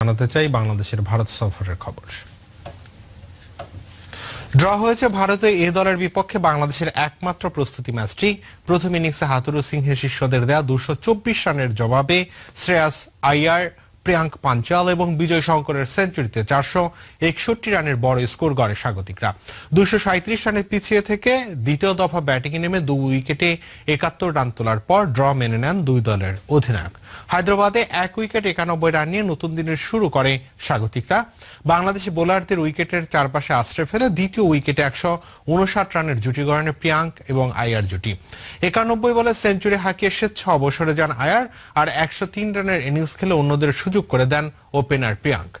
জানাতে চাই বাংলাদেশের ভারত সফরের খবর। ড্র হয়েছে ভারতে এ দলের বিপক্ষে বাংলাদেশের একমাত্র প্রস্তুতি ম্যাচটি। প্রথম ইনিংসে হাতুরু সিংহের শিষ্যদের দেয়া দুশো রানের জবাবে শ্রেয়াস আইয়ার প্রিয়াঙ্ক পাঞ্চাল এবং বিজয় শঙ্করের সেঞ্চুরিতে চারশো একষট্টি রানের বড় স্কোর গড়ে স্বাগতিকরা। দুশো সাঁত্রিশ রানে পিছিয়ে থেকে দ্বিতীয় দফা ব্যাটিংয়ে নেমে দু উইকেটে একাত্তর রান তোলার পর ড্র মেনে নেন দুই দলের অধিনায়ক। হায়দ্রাবাদে এক উইকেট একানব্বই রান নিয়ে নতুন দিনের শুরু করে স্বাগতিকরা। বাংলাদেশি বোলারদের উইকেটের চারপাশে আশ্রয় ফেলে দ্বিতীয় উইকেটে একশো উনষাট রানের জুটি গড়ানে প্রিয়াঙ্ক এবং আয়ার জুটি। একানব্বই বলে সেঞ্চুরি হাঁকিয়ে স্বেচ্ছা অবসরে যান আয়ার, আর একশো তিন রানের ইনিংস খেলে অন্যদের সুযোগ করে দেন ওপেনার প্রিয়াঙ্ক।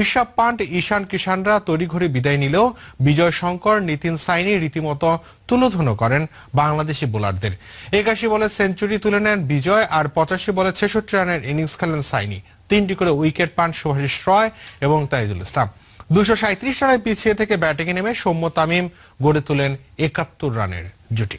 ঋষভ পান্ট, ঈশান কিষানরা তড়িঘড়ি বিদায় নিলেও বিজয় শঙ্কর নিতিন সাইনি রীতিমতো তুলোধুনো করেন বাংলাদেশি বোলারদের। একাশি বলে সেঞ্চুরি তুলে নেন বিজয় আর পঁচাশি বলে ছেষট্টি রানের ইনিংস খেলেন সাইনি। তিনটি করে উইকেট পান সুভাষিস রয় এবং তাইজুল ইসলাম। দুশো সাঁত্রিশ রানে পিছিয়ে থেকে ব্যাটিংয়ে নেমে সৌম্য তামিম গড়ে তোলেন একাত্তর রানের জুটি।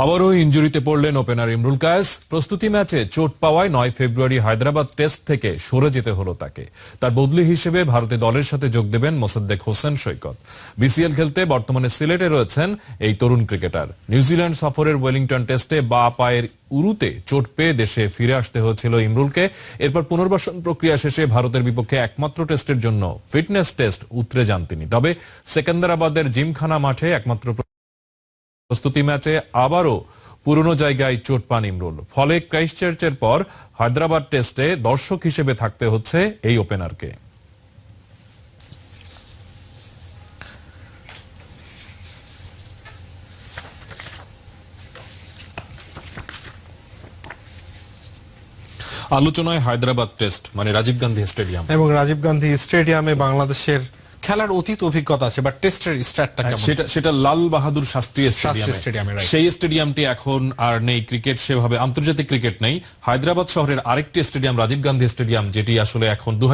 আবারও ইঞ্জুরিতে পড়লেন ওপেনার ইমরুল কায়েস। প্রস্তুতি ম্যাচে চোট পাওয়ায় নয় ফেব্রুয়ারি হায়দ্রাবাদ টেস্ট থেকে সরে যেতে হলো তাকে। তার বদলি হিসেবে ভারতে দলের সাথে যোগ দেবেন মোসাদ্দেক হোসেন সৈকত। বিসিএল খেলতে বর্তমানে সিলেটে রয়েছেন এই তরুণ ক্রিকেটার। নিউজিল্যান্ড সফরের ওয়েলিংটন টেস্টে বা পায়ের উরুতে চোট পেয়ে দেশে ফিরে আসতে হয়েছিল ইমরুলকে। এরপর পুনর্বাসন প্রক্রিয়া শেষে ভারতের বিপক্ষে একমাত্র টেস্টের জন্য ফিটনেস টেস্ট উতরে যান তিনি। তবে সেকেন্দারাবাদের জিমখানা মাঠে একমাত্র প্রস্তুতি ম্যাচে আবারও পুরনো জায়গায় চোট পান ইমরুল। ফলে ক্রাইস্টচার্চের পর হায়দ্রাবাদ টেস্টে দর্শক হিসেবে থাকতে হচ্ছে এই ওপেনারকে। আলোচনায় হায়দ্রাবাদ টেস্ট মানে রাজীব গান্ধী স্টেডিয়াম। এবং রাজীব গান্ধী স্টেডিয়ামে বাংলাদেশের খেলার অতীত অভিজ্ঞতা আছে বা টেস্টের স্টার্টটা কেমন? সেটা সেটা লাল বাহাদুর শাস্ত্রী স্টেডিয়ামে সেই স্টেডিয়ামটি এখন আর নেই ক্রিকেট সেভাবে আন্তর্জাতিক ক্রিকেট নেই। হায়দ্রাবাদ শহরের আরেকটি স্টেডিয়াম রাজীব গান্ধী স্টেডিয়াম যেটি আসলে এখন দু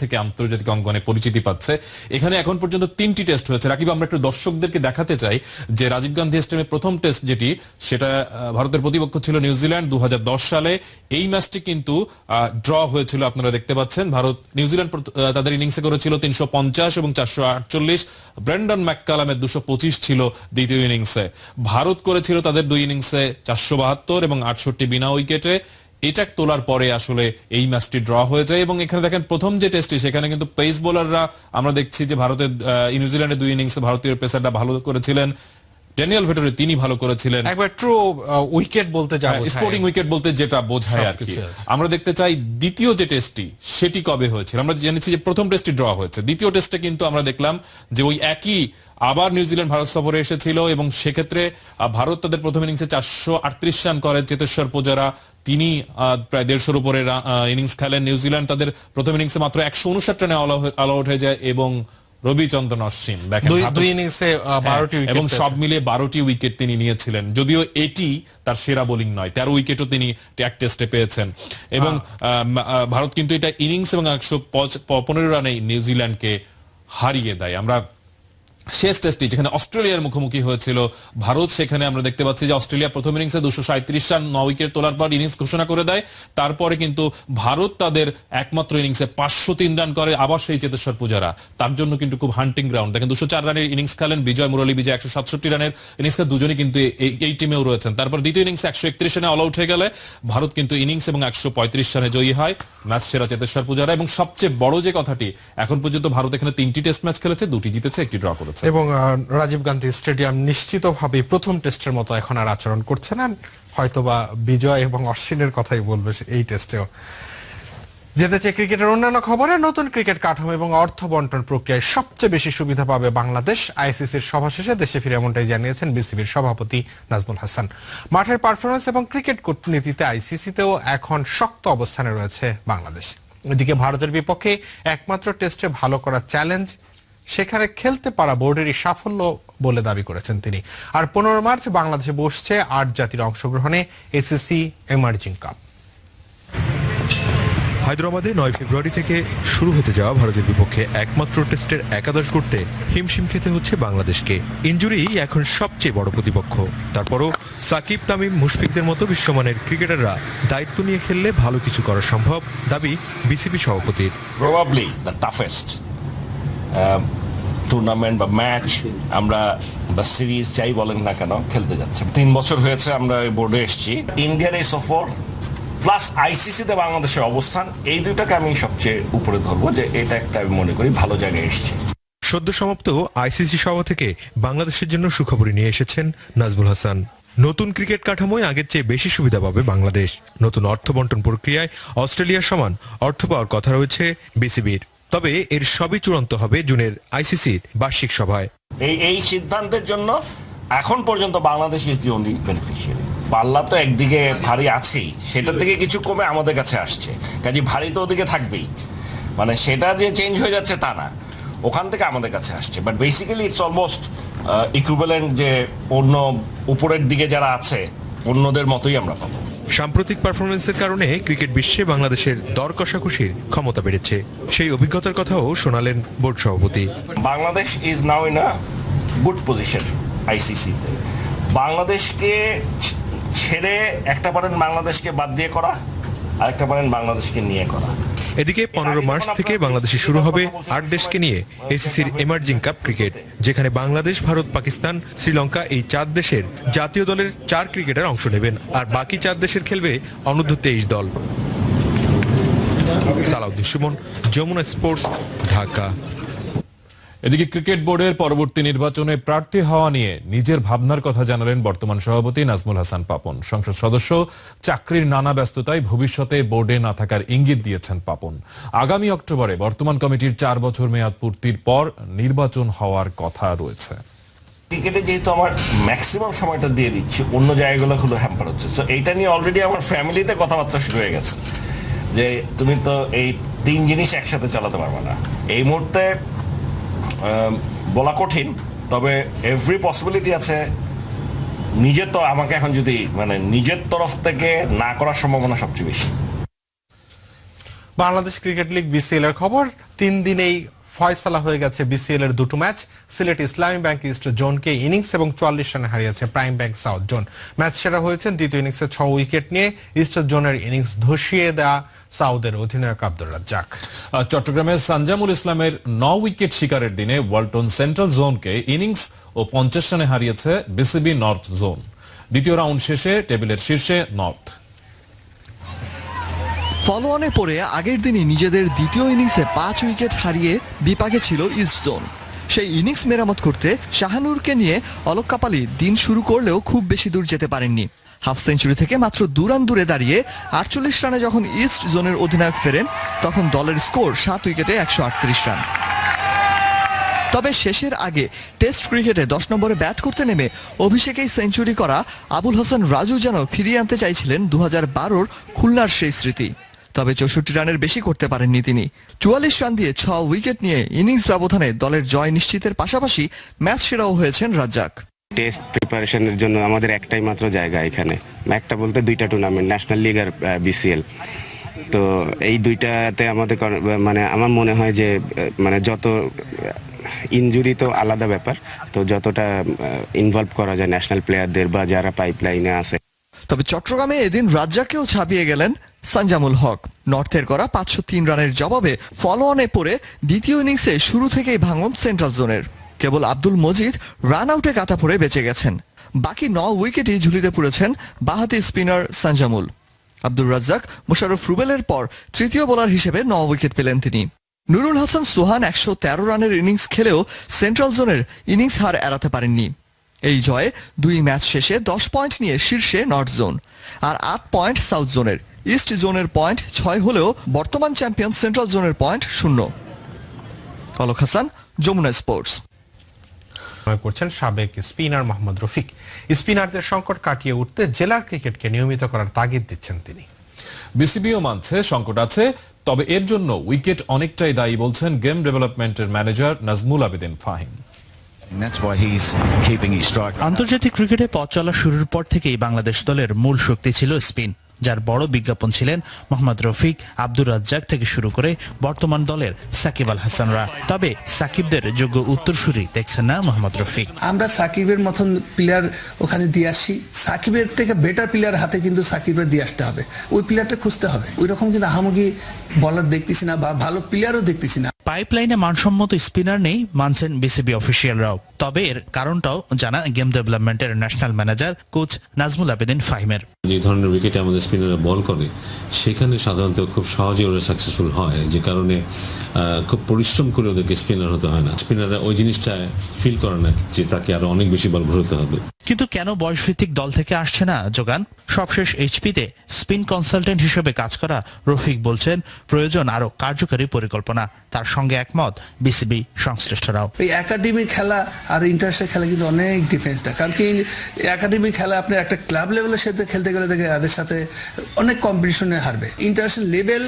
থেকে আন্তর্জাতিক অঙ্গনে পরিচিতি পাচ্ছে। এখানে এখন পর্যন্ত তিনটি টেস্ট হয়েছে। রাকিব আমরা একটু দর্শকদেরকে দেখাতে চাই যে রাজীব গান্ধী স্টেডিয়ামে প্রথম টেস্ট যেটি সেটা ভারতের প্রতিপক্ষ ছিল নিউজিল্যান্ড দু হাজার দশ সালে। এই ম্যাচটি কিন্তু ড্র হয়েছিল আপনারা দেখতে পাচ্ছেন। ভারত নিউজিল্যান্ড তাদের ইনিংসে করেছিল তিনশো পঞ্চাশ এবং চারশো আটচল্লিশ। ব্র্যান্ডন ম্যাককালামের দুশো ছিল দ্বিতীয় ইনিংসে। ভারত করেছিল তাদের দুই ইনিংসে চারশো বাহাত্তর এবং আটষট্টি বিনা উইকেটে। এটা তোলার পরে আসলে এই ম্যাচটি ড্র হয়ে যায় এবং এখানে দেখেন প্রথম যে টেস্টটি, সেখানে কিন্তু পেস বোলাররা, আমরা দেখছি যে ভারতের নিউজিল্যান্ডের দুই ইনিংসে ভারতীয় পেসাররা ভালো করেছিলেন। ড্যানিয়েল ভেটরি তিনি ভালো করেছিলেন। একবার ট্রু উইকেট বলতে যাব স্পোর্টিং উইকেট বলতে যেটা বোঝায় আর কি। আমরা দেখতে চাই দ্বিতীয় যে টেস্টটি সেটি কবে হয়েছিল? আমরা জেনেছি যে প্রথম টেস্টটি ড্র হয়েছে। দ্বিতীয় টেস্টে কিন্তু আমরা দেখলাম যে ওই একই আবার নিউজিল্যান্ড ভারত সফরে এসেছিল এবং সেক্ষেত্রে ভারত তাদের প্রথম ইনিংসে চারশো আটত্রিশ রান করে। চেতেশ্বর পূজারা তিনি প্রায় দেড়শোর উপরে ইনিংস খেলেন। নিউজিল্যান্ড তাদের প্রথম ইনিংসে মাত্র একশো উনষাট রানে অল আউট হয়ে যায় এবং রবিচন্দ্রন অশ্বিন দেখেন দুই ইনিংসে বারোটি হ্যাঁ, উইকেট এবং সব মিলিয়ে বারোটি উইকেট তিনি নিয়েছিলেন। যদিও এটি তার সেরা বোলিং নয় তেরো উইকেটও তিনি এক টেস্টে পেয়েছেন। এবং আহ, আহ, ভারত কিন্তু এটা ইনিংস এবং একশো পনেরো রানে নিউজিল্যান্ডকে হারিয়ে দেয়। আমরা শেষ টেস্টটি যেখানে অস্ট্রেলিয়ার মুখোমুখি হয়েছিল ভারত, সেখানে আমরা দেখতে পাচ্ছি যে অস্ট্রেলিয়া প্রথম ইনিংসে দুশো সাঁত্রিশ রান, ন উইকেট তোলার পর ইনিংস ঘোষণা করে দেয়। তারপরে কিন্তু ভারত তাদের একমাত্র ইনিংসে পাঁচশো তিন রান করে, আবার সেই চেতেশ্বর পূজারা। তার জন্য কিন্তু খুব হান্টিং গ্রাউন্ড দেখেন, দুশো চার রানের ইনিংস খেলেন, বিজয় মুরলী বিজয় একশো সাতষট্টি রানের ইনিংস দুজনই কিন্তু এই- টিমেও রয়েছেন। তারপর দ্বিতীয় ইনিংসে একশো একত্রিশ রানে অল আউট হয়ে গেলে ভারত কিন্তু ইনিংস এবং একশো পঁয়ত্রিশ রানে জয়ী হয় ম্যাচ সেরা চেতেশ্বর পূজারা। এবং সবচেয়ে বড় যে কথাটি, এখন পর্যন্ত ভারত এখানে তিনটি টেস্ট ম্যাচ খেলেছে, দুটি জিতেছে, একটি ড্র করেছে। এবং রাজীব গান্ধী স্টেডিয়াম নিশ্চিতভাবে প্রথম টেস্টের মতো এখন আর আচরণ করছে না। হয়তোবা বিজয় এবং অশ্বিনের কথাই বলবে এই টেস্টেও। যেতে চাই ক্রিকেটের অন্যান্য খবরে, নতুন ক্রিকেট কাঠামো এবং অর্থ বন্টন প্রক্রিয়ায় সবচেয়ে বেশি সুবিধা পাবে বাংলাদেশ। আইসিসির সভা শেষে দেশে ফিরে এমনটাই জানিয়েছেন বিসিবির সভাপতি নাজমুল হাসান। মাঠের পারফরমেন্স এবং ক্রিকেট কূটনীতিতে আইসিসিতেও এখন শক্ত অবস্থানে রয়েছে বাংলাদেশ। এদিকে ভারতের বিপক্ষে একমাত্র টেস্টে ভালো করার চ্যালেঞ্জ সেখানে খেলতে পারা বোর্ডেরই সাফল্য বলে দাবি করেছেন তিনি। আর পনেরো মার্চ বাংলাদেশে বসছে আট জাতির অংশগ্রহণে এসএসসি এমার্জিং কাপ হায়দ্রাবাদে নয় ফেব্রুয়ারি থেকে শুরু হতে যাওয়া ভারতের বিপক্ষে একমাত্র টেস্টের একাদশ করতে হিমশিম খেতে হচ্ছে বাংলাদেশকে। ইঞ্জুরি এখন সবচেয়ে বড় প্রতিপক্ষ। তারপরও সাকিব তামিম মুশফিকদের মতো বিশ্বমানের ক্রিকেটাররা দায়িত্ব নিয়ে খেললে ভালো কিছু করা সম্ভব দাবি বিসিবি সভাপতির। প্রবাবলি দ্য টাফেস্ট টুর্নামেন্ট বা ম্যাচ আমরা বা সিরিজ যাই বলেন না কেন খেলতে যাচ্ছে। তিন বছর হয়েছে আমরা এই বোর্ডে এসেছি। ইন্ডিয়ার এই সফর প্লাস আইসিসিতে বাংলাদেশের অবস্থান, এই দুটাকে আমি সবচেয়ে উপরে ধরবো যে এটা একটা আমি মনে করি ভালো জায়গায় এসেছি। সদ্য সমাপ্ত আইসিসি সভা থেকে বাংলাদেশের জন্য সুখবরই নিয়ে এসেছেন নাজমুল হাসান। নতুন ক্রিকেট কাঠামোয় আগের চেয়ে বেশি সুবিধা পাবে বাংলাদেশ। নতুন অর্থ বন্টন প্রক্রিয়ায় অস্ট্রেলিয়ার সমান অর্থ পাওয়ার কথা রয়েছে বিসিবির। তবে এর সবই চূড়ান্ত হবে জুনের আইসিসির বার্ষিক সভায়। এই এই সিদ্ধান্তের জন্য এখন পর্যন্ত Bangladesh is the only beneficiary পাল্লা তো একদিকে ভারী আছেই, সেটার থেকে কিছু কমে আমাদের কাছে আসছে। কাজে ভারী তো ওদিকে থাকবেই। মানে সেটা যে চেঞ্জ হয়ে যাচ্ছে তা না। ওখান থেকে আমাদের কাছে আসছে। But basically it's almost equivalent যে অন্য উপরের দিকে যারা আছে, অন্যদের মতোই আমরা পাবো। সাম্প্রতিক পারফরমেন্সের কারণে ক্রিকেট বিশ্বে বাংলাদেশের দর কষাকষির ক্ষমতা বেড়েছে। সেই অভিজ্ঞতার কথাও শোনালেন বোর্ড সভাপতি। Bangladesh is now in a good position আইসিসিতে বাংলাদেশকে ছেড়ে একটা পারেন বাংলাদেশকে বাদ দিয়ে করা, আরেকটা পারেন বাংলাদেশকে নিয়ে করা। এদিকে পনেরো মার্চ থেকে বাংলাদেশে শুরু হবে আট দেশকে নিয়ে এসিসির এমার্জিং কাপ ক্রিকেট। যেখানে বাংলাদেশ ভারত পাকিস্তান শ্রীলঙ্কা এই চার দেশের জাতীয় দলের চার ক্রিকেটার অংশ নেবেন আর বাকি চার দেশের খেলবে অনূর্ধ্ব তেইশ দল। সালাউদ্দিন সুমন যমুনা স্পোর্টস ঢাকা। এদিকে ক্রিকেট বোর্ডের পরবর্তী নির্বাচনে প্রার্থী হওয়া নিয়ে নিজের ভাবনার কথা জানালেন বর্তমান সভাপতি নাজমুল হাসান পাপন। সংসদ সদস্য, চাকরির নানা ব্যস্ততায় ভবিষ্যতে বোর্ডে না থাকার ইঙ্গিত দিয়েছেন পাপন। আগামী অক্টোবরে বর্তমান কমিটির চার বছর মেয়াদ পূর্তির পর নির্বাচন হওয়ার কথা রয়েছে। ক্রিকেটে যেহেতু আমার ম্যাক্সিমাম সময়টা দিয়ে দিচ্ছি, অন্য জায়গাগুলো হলো হ্যাম্পার হচ্ছে। সো এইটা নিয়ে অলরেডি আমার ফ্যামিলিতে কথাবার্তা শুরু হয়ে গেছে। যে, তুমি তো এই তিন জিনিস একসাথে চালাতে পারবে না। এই মুহূর্তে বলা কঠিন, তবে এভরি পসিবিলিটি আছে। নিজের তো আমাকে এখন যদি মানে নিজের তরফ থেকে না করার সম্ভাবনা সবচেয়ে বেশি। বাংলাদেশ ক্রিকেট লিগ, বিসিএল এর খবর, তিন দিনেই ফয়সালা হয়ে গেছে বিসিএল এর দুটো ম্যাচ। সিলেট ইসলামী ব্যাংক ইস্ট জোনকে ইনিংস এবং চুয়াল্লিশ রানে হারিয়েছে Prime Bank South Zone. Match সেরা হয়েছেন দ্বিতীয় ইনিংসে ছ উইকেট নিয়ে ইস্ট জোনের ইনিংস ধসিয়ে দেয়া সাউদের অধিনায়ক আব্দুর রাজ্জাক। চট্টগ্রামের সানজামুল ইসলামের ন উইকেট শিকারের দিনে ওয়ালটন সেন্ট্রাল জোনকে ইনিংস ও পঞ্চাশ রানে হারিয়েছে বিসিবি নর্থ জোন। দ্বিতীয় রাউন্ড শেষে টেবিলের শীর্ষে নর্থ। ফলোঅনে পড়ে আগের দিনই নিজেদের দ্বিতীয় ইনিংসে পাঁচ উইকেট হারিয়ে বিপাকে ছিল ইস্ট জোন সেই ইনিংস মেরামত করতে শাহানুরকে নিয়ে অলোক কাপালি দিন শুরু করলেও খুব বেশি দূর যেতে পারেননি। হাফ সেঞ্চুরি থেকে মাত্র দুরান দূরে দাঁড়িয়ে আটচল্লিশ রানে যখন ইস্ট জোনের অধিনায়ক ফেরেন, তখন দলের স্কোর সাত উইকেটে একশো আটত্রিশ রান। তবে শেষের আগে টেস্ট ক্রিকেটে দশ নম্বরে ব্যাট করতে নেমে অভিষেকেই সেঞ্চুরি করা আবুল হাসান রাজু যেন ফিরিয়ে আনতে চাইছিলেন দু হাজার বারোর খুলনার সেই স্মৃতি। তবে চৌষট্টি রানের বেশি করতে পারেননি তিনি। চুয়াল্লিশ রান দিয়ে ছ উইকেট নিয়ে ইনিংস ব্যবধানে দলের জয় নিশ্চিতের পাশাপাশি ম্যাচ সেরাও হয়েছেন রাজ্জাক। টেস্ট প্রিপারেশনের জন্য আমাদের একটাই মাত্র জায়গা এখানে। একটা বলতে দুইটা টুর্নামেন্ট ন্যাশনাল লিগ আর বিসিএল তো এই দুইটাতে আমাদের মানে আমার মনে হয় যে মানে যত ইনজুরি তো আলাদা ব্যাপার। তো যতটা ইনভলভ করা যায় ন্যাশনাল প্লেয়ারদের বা যারা পাইপলাইনে আছে। তবে চট্টগ্রামে এদিন রাজ্জাকেও ছাপিয়ে গেলেন সানজামুল হক। নর্থের করা পাঁচশো তিন রানের জবাবে ফলো অনে পড়ে দ্বিতীয় ইনিংসে শুরু থেকেই ভাঙন সেন্ট্রাল জোনের। কেবল আব্দুল মজিদ রান আউটে কাটা পড়ে বেঁচে গেছেন। বাকি ন উইকেটই ঝুলিতে পড়েছেন বাহাতি স্পিনার সানজামুল। আব্দুর রাজ্জাক মোশারফ রুবেলের পর তৃতীয় বোলার হিসেবে ন উইকেট পেলেন তিনি। নুরুল হাসান সোহান একশো তেরো রানের ইনিংস খেলেও সেন্ট্রাল জোনের ইনিংস হার এড়াতে পারেননি। এই জয়ে দুই ম্যাচ শেষে দশ পয়েন্ট নিয়ে শীর্ষে নর্থ জোন, আর আট পয়েন্ট সাউথ জোনের। ইস্ট জোনের পয়েন্ট ছয় হলেও বর্তমান চ্যাম্পিয়ন সেন্ট্রাল জোনের পয়েন্ট শূন্য। অলোক হাসান যমুনা স্পোর্টস। করছেন সাবেক স্পিনার মোহাম্মদ রফিক। স্পিনারদের সংকট কাটিয়ে উঠতে জেলার ক্রিকেটকে নিয়মিত করার তাগিদ দিচ্ছেন তিনি। বিসিবিও মানছে সংকট আছে তবে এর জন্য উইকেট অনেকটাই দায়ী বলছেন গেম ডেভেলপমেন্টের ম্যানেজার নাজমুল আবেদিন ফাহিম। আন্তর্জাতিক ক্রিকেটে পথ চলা শুরুর পর থেকেই বাংলাদেশ দলের মূল শক্তি ছিল স্পিন। যার বড় বিজ্ঞাপন ছিলেন মোহাম্মদ রফিক আব্দুর রাজ্জাক থেকে শুরু করে বর্তমান দলের সাকিব আল হাসানরা। তবে সাকিবদের যোগ্য উত্তরসূরি দেখছেন না মোহাম্মদ রফিক। আমরা সাকিবের মতন প্লেয়ার ওখানে দিয়ে আসি। সাকিবের থেকে বেটার প্লেয়ার হাতে কিন্তু সাকিবের দিয়ে আসতে হবে। ওই প্লেয়ারটা খুঁজতে হবে। ওই রকম কিন্তু আহামুগি বলার দেখতেছি না বা ভালো প্লেয়ারও দেখতেছি না। পাইপলাইনে মানসম্মত স্পিনার নেই মানছেন বিসিবি অফিসিয়ালরাও তবে এর কারণটাও জানা গেম ডেভেলপমেন্টের national manager coach Nazmul Abedin ফাহিমের। যে ধরনের উইকেটে আমাদের স্পিনাররা বল করে সেখানে সাধারণত খুব সহজে ওরা সাকসেসফুল হয়। যে কারণে খুব পরিশ্রম করে ওদেরকে স্পিনার হতে হয় না। স্পিনাররা ওই জিনিসটা ফিল করে না যে তাকে আরও অনেক বেশি বল ঘুরতে হবে। কিন্তু কেন বয়সভিত্তিক দল থেকে আসছে না যোগান সবশেষ এইচপিতে স্পিন কনসালটেন্ট হিসেবে কাজ করা রফিক বলছেন প্রয়োজন আরও কার্যকরী পরিকল্পনা। তার সঙ্গে একমত বিসিবি সংশ্লিষ্টরাও। এই একাডেমি খেলা আর ইন্টারন্যাশনাল খেলা কিন্তু অনেক ডিফারেন্সটা কারণ কি একাডেমি খেলা আপনি একটা ক্লাব লেভেলের সাথে খেলতে গেলে দেখে এদের সাথে অনেক কম্পিটিশনে হারবে। ইন্টারন্যাশনাল লেভেল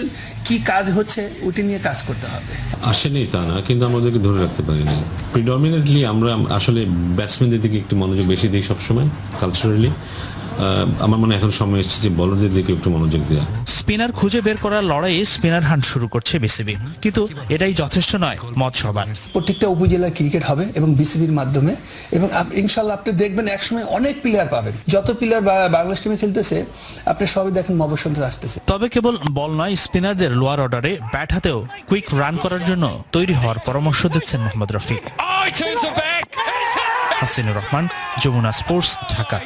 কি কাজ হচ্ছে ওটি নিয়ে কাজ করতে হবে। আসেনি তা না, কিন্তু আমাদেরকে ধরে রাখতে পারিনি। প্রিডমিনেন্টলি আমরা আসলে ব্যাটসম্যানদের দিকে একটু মনোযোগ বেশি দিই সবসময় কালচারালি আমার মনে এখন সময় এসেছে যে বলারদের দিকে একটু মনোযোগ দেওয়া স্পিনার খুঁজে বের করার লড়াইয়ে স্পিনার হান্ট শুরু করছে বিসিবি। কিন্তু এটাই যথেষ্ট নয় মত সবার। প্রত্যেকটা উপজেলার ক্রিকেট হবে এবং বিসিবির মাধ্যমে। এবং ইনশাল্লাহ আপনি দেখবেন একসময় অনেক প্লেয়ার পাবেন। যত প্লেয়ার বাংলাদেশ টিমে খেলতেছে আপনি সবই দেখেন মবসন্ত আসতেছে। তবে কেবল বল নয় স্পিনারদের লোয়ার অর্ডারে ব্যাট হাতেও কুইক রান করার জন্য তৈরি হওয়ার পরামর্শ দিচ্ছেন মোহাম্মদ রফিক। হাসিনুর রহমান যমুনা স্পোর্টস ঢাকা।